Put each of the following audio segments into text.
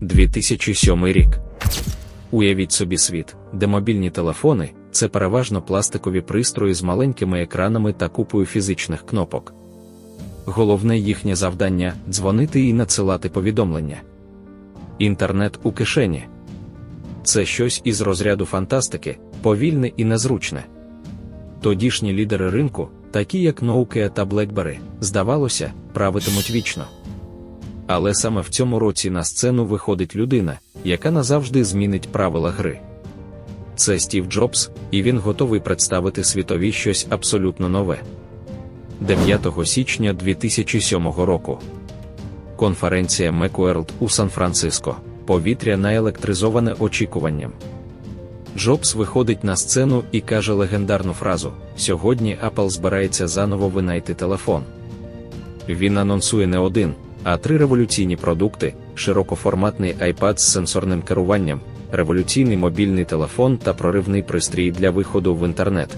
2007 рік. Уявіть собі світ, де мобільні телефони це переважно пластикові пристрої з маленькими екранами та купою фізичних кнопок. Головне їхнє завдання дзвонити і надсилати повідомлення. Інтернет у кишені. Це щось із розряду фантастики, повільне і незручне. Тодішні лідери ринку, такі як Nokia та BlackBerry, здавалося, правитимуть вічно. Але саме в цьому році на сцену виходить людина, яка назавжди змінить правила гри. Це Стів Джобс, і він готовий представити світові щось абсолютно нове. 9 січня 2007 року. Конференція Macworld у Сан-Франциско. Повітря наелектризоване очікуванням. Джобс виходить на сцену і каже легендарну фразу: Сьогодні Apple збирається заново винайти телефон. Він анонсує не один, а три революційні продукти: широкоформатний iPad з сенсорним керуванням, революційний мобільний телефон та проривний пристрій для виходу в інтернет.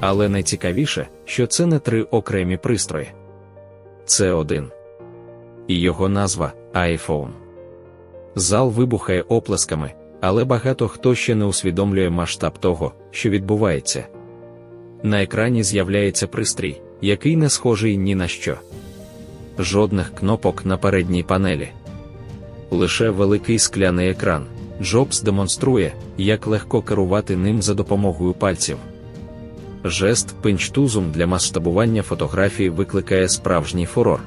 Але найцікавіше, що це не три окремі пристрої. Це один. І його назва iPhone. Зал вибухає оплесками, але багато хто ще не усвідомлює масштаб того, що відбувається. На екрані з'являється пристрій, який не схожий ні на що. Жодних кнопок на передній панелі. Лише великий скляний екран. Джобс демонструє, як легко керувати ним за допомогою пальців. Жест пинчтузум для масштабування фотографій викликає справжній фурор.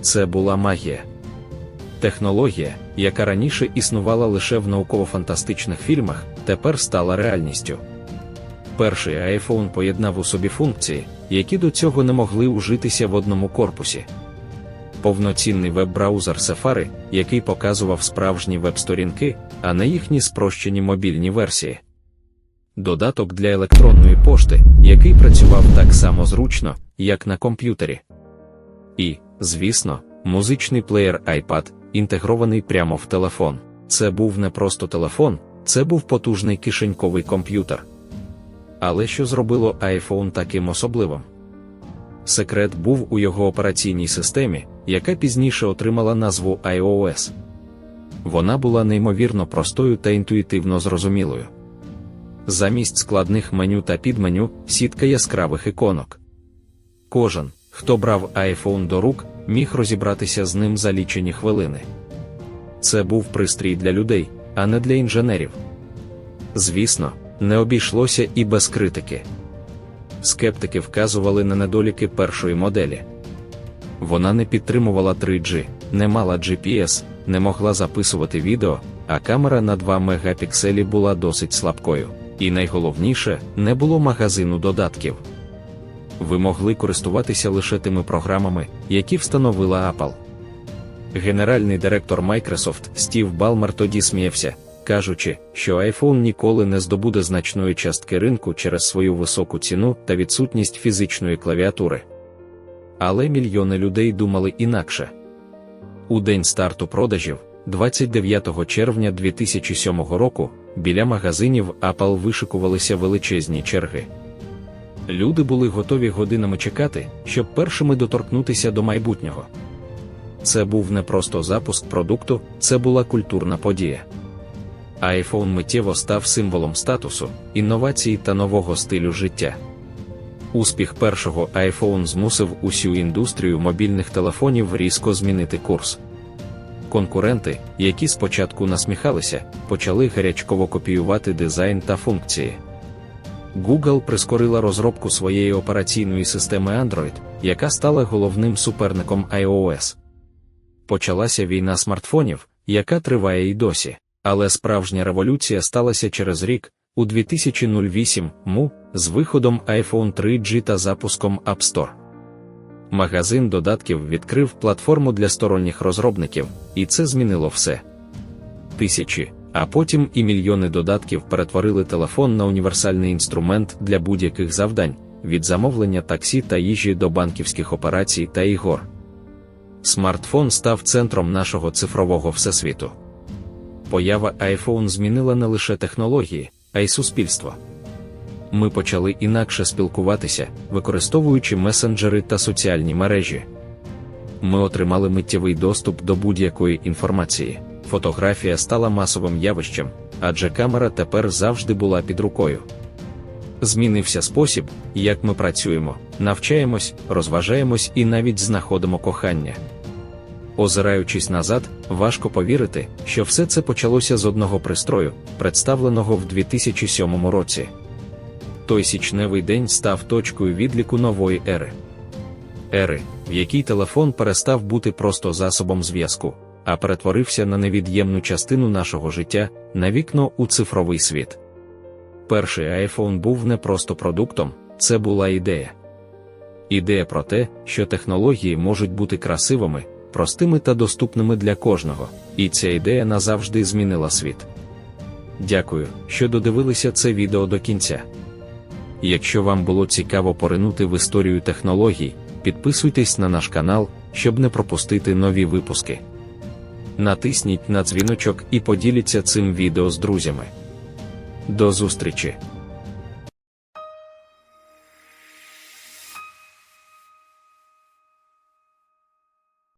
Це була магія. Технологія, яка раніше існувала лише в науково-фантастичних фільмах, тепер стала реальністю. Перший iPhone поєднав у собі функції, які до цього не могли ужитися в одному корпусі. Повноцінний веб-браузер Safari, який показував справжні веб-сторінки, а не їхні спрощені мобільні версії. Додаток для електронної пошти, який працював так само зручно, як на комп'ютері. І, звісно, музичний плеєр iPad, інтегрований прямо в телефон. Це був не просто телефон, це був потужний кишеньковий комп'ютер. Але що зробило iPhone таким особливим? Секрет був у його операційній системі, яка пізніше отримала назву iOS. Вона була неймовірно простою та інтуїтивно зрозумілою. Замість складних меню та підменю сітка яскравих іконок. Кожен, хто брав iPhone до рук, міг розібратися з ним за лічені хвилини. Це був пристрій для людей, а не для інженерів. Звісно, не обійшлося і без критики. Скептики вказували на недоліки першої моделі. Вона не підтримувала 3G, не мала GPS, не могла записувати відео, а камера на 2 мегапікселі була досить слабкою. І найголовніше, не було магазину додатків. Ви могли користуватися лише тими програмами, які встановила Apple. Генеральний директор Microsoft Стів Балмер тоді сміявся, кажучи, що iPhone ніколи не здобуде значної частки ринку через свою високу ціну та відсутність фізичної клавіатури. Але мільйони людей думали інакше. У день старту продажів, 29 червня 2007 року, біля магазинів Apple вишикувалися величезні черги. Люди були готові годинами чекати, щоб першими доторкнутися до майбутнього. Це був не просто запуск продукту, це була культурна подія. iPhone миттєво став символом статусу, інновації та нового стилю життя. Успіх першого iPhone змусив усю індустрію мобільних телефонів різко змінити курс. Конкуренти, які спочатку насміхалися, почали гарячково копіювати дизайн та функції. Google прискорила розробку своєї операційної системи Android, яка стала головним суперником iOS. Почалася війна смартфонів, яка триває й досі. Але справжня революція сталася через рік, у 2008 му, з виходом iPhone 3G та запуском App Store. Магазин додатків відкрив платформу для сторонніх розробників, і це змінило все. Тисячі, а потім і мільйони додатків перетворили телефон на універсальний інструмент для будь-яких завдань, від замовлення таксі та їжі до банківських операцій та ігор. Смартфон став центром нашого цифрового всесвіту. Поява iPhone змінила не лише технології, а й суспільство. Ми почали інакше спілкуватися, використовуючи месенджери та соціальні мережі. Ми отримали миттєвий доступ до будь-якої інформації, Фотографія стала масовим явищем, адже камера тепер завжди була під рукою. Змінився спосіб, як ми працюємо, навчаємось, розважаємось і навіть знаходимо кохання. Озираючись назад, важко повірити, що все це почалося з одного пристрою, представленого в 2007 році. Той січневий день став точкою відліку нової ери. Ери, в якій телефон перестав бути просто засобом зв'язку, а перетворився на невід'ємну частину нашого життя, на вікно у цифровий світ. Перший iPhone був не просто продуктом, це була ідея. Ідея про те, що технології можуть бути красивими, простими та доступними для кожного, і ця ідея назавжди змінила світ. Дякую, що додивилися це відео до кінця. Якщо вам було цікаво поринути в історію технологій, підписуйтесь на наш канал, щоб не пропустити нові випуски. Натисніть на дзвіночок і поділіться цим відео з друзями. До зустрічі!